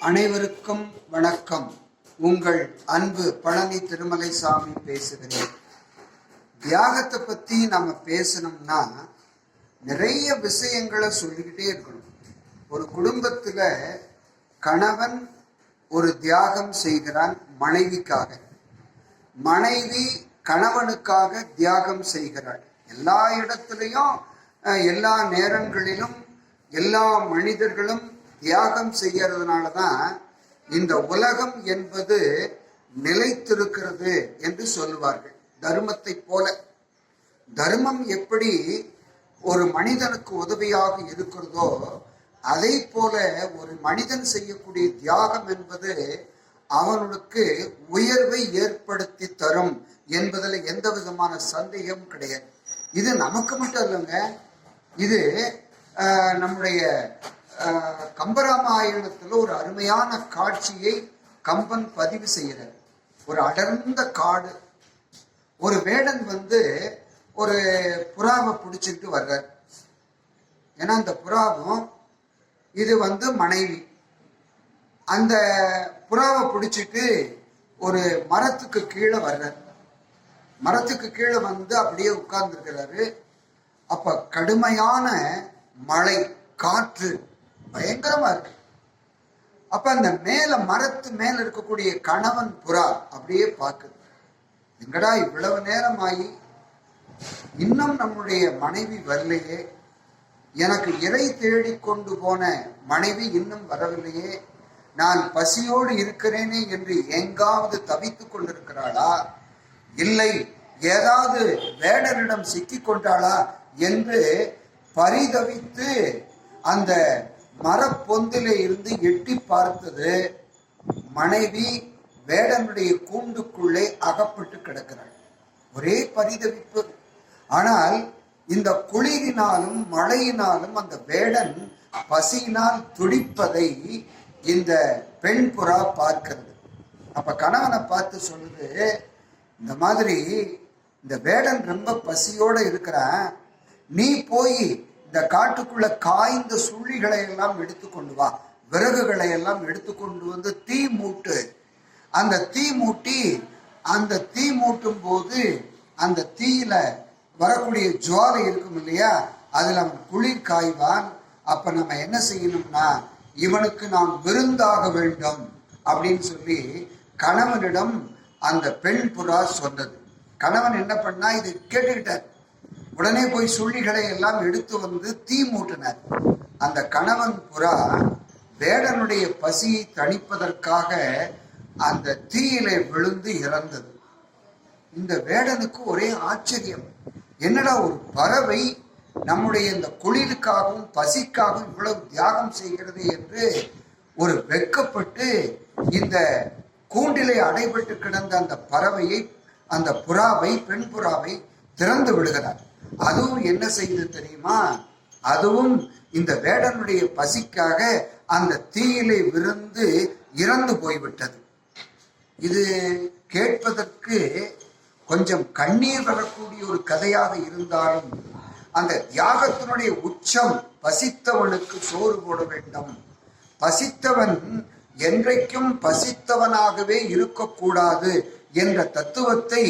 அனைவருக்கும் வணக்கம். உங்கள் அன்பு பழனி திருமலை சாமி பேசுகிறேன். தியாகத்தை பத்தி நம்ம பேசணும்னா நிறைய விஷயங்களை சொல்லிக்கிட்டே இருக்கணும். ஒரு குடும்பத்துல கணவன் ஒரு தியாகம் செய்கிறான் மனைவிக்காக. மனைவி கணவனுக்காக தியாகம் செய்கிறாள். எல்லா இடத்துலையும் எல்லா நேரங்களிலும் எல்லா மனிதர்களும் தியாகம் செய்யறதுனால தான் இந்த உலகம் என்பது நிலைத்திருக்கிறது என்று சொல்லுவார்கள். தர்மத்தை போல. தர்மம் எப்படி ஒரு மனிதனுக்கு உதவியாக இருக்கிறதோ அதை போல ஒரு மனிதன் செய்யக்கூடிய தியாகம் என்பது அவனுக்கு உயர்வை ஏற்படுத்தி தரும் என்பதில் எந்த விதமான சந்தேகமும் கிடையாது. இது நமக்கு மட்டும் இல்லைங்க. இது நம்முடைய கம்பராமாயணத்துல ஒரு அருமையான காட்சியை கம்பன் பதிவு செய்கிறார். ஒரு அடர்ந்த காடு. ஒரு வேடன் வந்து ஒரு புறாவை பிடிச்சிக்கிட்டு வர்றார். ஏன்னா அந்த புறாவும் இது வந்து மனைவி. அந்த புறாவை பிடிச்சிட்டு ஒரு மரத்துக்கு கீழே வர்றார். மரத்துக்கு கீழே வந்து அப்படியே உட்கார்ந்துருக்கிறாரு. அப்ப கடுமையான மழை காற்று பயங்கரமா இருக்கு. அப்ப அந்த மேல மரத்து மேல இருக்கக்கூடிய கணவன் புறா அப்படியே பார்க்குது. எங்கடா இவ்வளவு நேரம் ஆகி இன்னும் நம்முடைய மனைவி வரலையே. எனக்கு இறை தேடி கொண்டு போன மனைவி இன்னும் வரவில்லையே. நான் பசியோடு இருக்கிறேனே என்று எங்காவது தவித்துக் கொண்டிருக்கிறாளா? இல்லை ஏதாவது வேடரிடம் சிக்கிக் கொண்டாளா? என்று பரிதவித்து அந்த மரப்பொந்திலே இருந்து எட்டி பார்த்தது. மனைவி வேடனுடைய கூண்டுக்குள்ளே அகப்பட்டு கிடக்கிறாள். ஒரே பரிதவிப்பு. ஆனால் இந்த குளிரினாலும் மழையினாலும் அந்த வேடன் பசியினால் துடிப்பதை இந்த பெண் புறா பார்க்கிறது. அப்ப கணவனை பார்த்து சொல்லுது இந்த மாதிரி இந்த வேடன் ரொம்ப பசியோட இருக்கிறான். நீ போய் இந்த காட்டுக்குள்ள காய்ந்த சுள்ளிகளை எல்லாம் எடுத்துக்கொண்டு வா. விறகுகளை எல்லாம் எடுத்துக்கொண்டு வந்து தீ மூட்டு. அந்த தீ மூட்டி அந்த தீ மூட்டும் போது அந்த தீயில வரக்கூடிய ஜுவாலை இருக்கும் இல்லையா? அதில் அவன் குளிர் காய்வான். அப்ப நம்ம என்ன செய்யணும்னா இவனுக்கு நாம் விருந்தாக வேண்டும் அப்படின்னு சொல்லி கணவனிடம் அந்த பெண் புறா சொன்னது. கணவன் என்ன பண்ணா இதை கேட்டுக்கிட்டார். உடனே போய் சுள்ளிகளை எல்லாம் எடுத்து வந்து தீ மூட்டினார். அந்த கணவன் புறா வேடனுடைய பசியை தணிப்பதற்காக அந்த தீயிலே விழுந்து இறந்தது. இந்த வேடனுக்கு ஒரே ஆச்சரியம். என்னடா ஒரு பறவை நம்முடைய இந்த குளிருக்காகவும் பசிக்காகவும் இவ்வளவு தியாகம் செய்கிறது என்று ஒரு வெட்கப்பட்டு இந்த கூண்டிலே அடைபட்டு கிடந்த அந்த பறவையை அந்த புறாவை பெண் புறாவை திறந்து விடுகிறார். அதுவும் என்ன செய்து தெரியுமா? அதுவும் இந்த வேடனுடைய பசிக்காக அந்த தீயிலே விருந்து இறந்து போய்விட்டது. இது கேட்பதற்கு கொஞ்சம் கண்ணீர் வரக்கூடிய ஒரு கதையாக இருந்தாலும் அந்த தியாகத்தினுடைய உச்சம் பசித்தவனுக்கு சோறு போட வேண்டும். பசித்தவன் என்றைக்கும் பசித்தவனாகவே இருக்கக்கூடாது என்ற தத்துவத்தை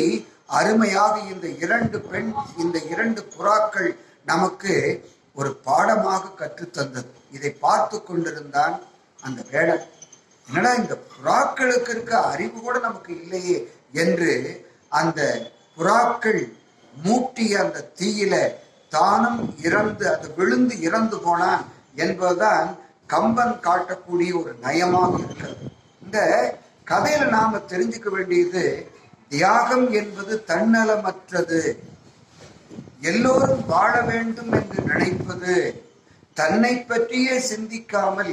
அருமையாக இந்த இரண்டு பெண் இந்த இரண்டு புறாக்கள் நமக்கு ஒரு பாடமாக கற்றுத்தந்தது இதை பார்த்து கொண்டிருந்தான் அந்த வேடன். என்னடா இந்த புறாக்களுக்கு இருக்க அறிவு கூட நமக்கு இல்லையே என்று அந்த புறாக்கள் மூட்டிய அந்த தீயில தானும் இறந்து அது விழுந்து இறந்து போனான் என்பதுதான் கம்பன் காட்டக்கூடிய ஒரு நயமாக இருக்கிறது. இந்த கதையில நாம தெரிஞ்சுக்க வேண்டியது தியாகம் என்பது தன்னலமற்றது. எல்லோரும் வாழ வேண்டும் என்று நினைப்பது தன்னை பற்றியே சிந்திக்காமல்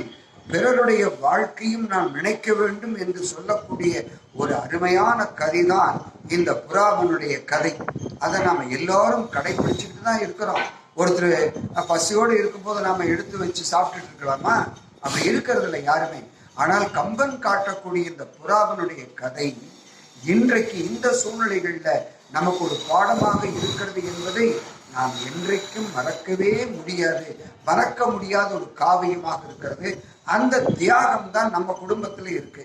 பிறருடைய வாழ்க்கையும் நாம் நினைக்க வேண்டும் என்று சொல்லக்கூடிய ஒரு அருமையான கதைதான் இந்த புறாவனுடைய கதை. அதை நாம் எல்லாரும் கடைபிடிச்சுட்டு தான் இருக்கிறோம். ஒருத்தர் பசியோடு இருக்கும்போது நாம எடுத்து வச்சு சாப்பிட்டுட்டு இருக்கலாமா? அப்படி இருக்கிறதில்ல யாருமே. ஆனால் கம்பன் காட்டக்கூடிய இந்த புறாவனுடைய கதை இன்றைக்கு இந்த சூழ்நிலைகள்ல நமக்கு ஒரு பாடமாக இருக்கிறது என்பதை நாம் என்றைக்கும் மறக்கவே முடியாது. மறக்க முடியாத ஒரு காவியமாக இருக்கிறது. அந்த தியாகம் தான் நம்ம குடும்பத்துல இருக்கு.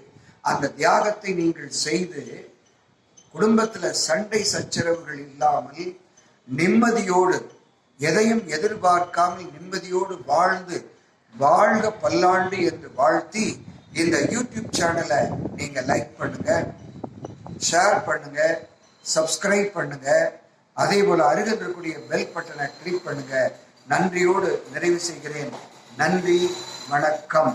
அந்த தியாகத்தை நீங்கள் செய்து குடும்பத்துல சண்டை சச்சரவுகள் இல்லாமல் நிம்மதியோடு எதையும் எதிர்பார்க்காமல் நிம்மதியோடு வாழ்ந்து வாழ்க பல்லாண்டு என்று வாழ்த்தி இந்த யூடியூப் சேனலை நீங்க லைக் பண்ணுங்க. ஷேர் பண்ணுங்க சப்ஸ்கிரைப் பண்ணுங்க. அதே போல அருகில் இருக்கக்கூடிய பெல் பட்டனை கிளிக் பண்ணுங்க. நன்றியோடு நிறைவு செய்கிறேன். நன்றி வணக்கம்.